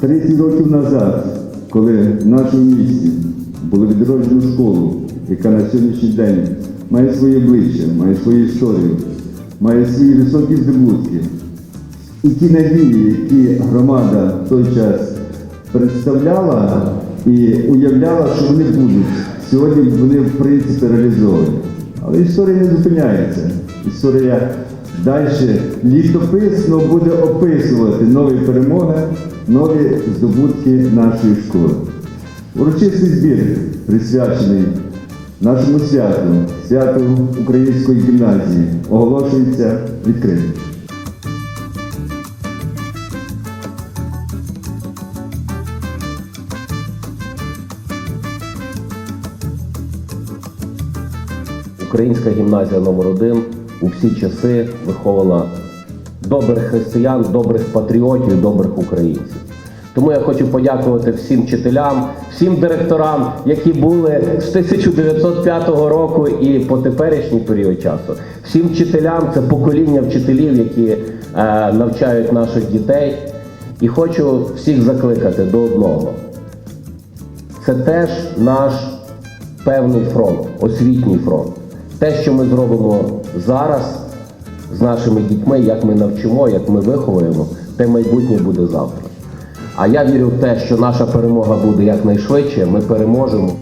Тридцять років назад, коли в нашому місті було відроджено школу, яка на сьогоднішній день має своє обличчя, має свою історію, має свої високі здобутки, і ті надії, які громада в той час представляла і уявляла, що вони будуть, сьогодні вони в принципі реалізовані. Але історія не зупиняється. Історія далі літописно буде описувати нові перемоги, нові здобутки нашої школи. Урочистий збір присвячений нашому святу, святу української гімназії, оголошується відкритим. Українська гімназія номер 1 у всі часи виховувала добрих християн, добрих патріотів, добрих українців. Тому я хочу подякувати всім вчителям, всім директорам, які були з 1905 року і по теперішній період часу. Всім вчителям це покоління вчителів, які е, навчають наших дітей. І хочу всіх закликати до одного. Це теж наш певний фронт, освітній фронт. Те, що ми зробимо зараз з нашими дітьми, як ми навчимо, як ми виховуємо, те майбутнє буде завтра. А я вірю в те, що наша перемога буде якнайшвидше, ми переможемо.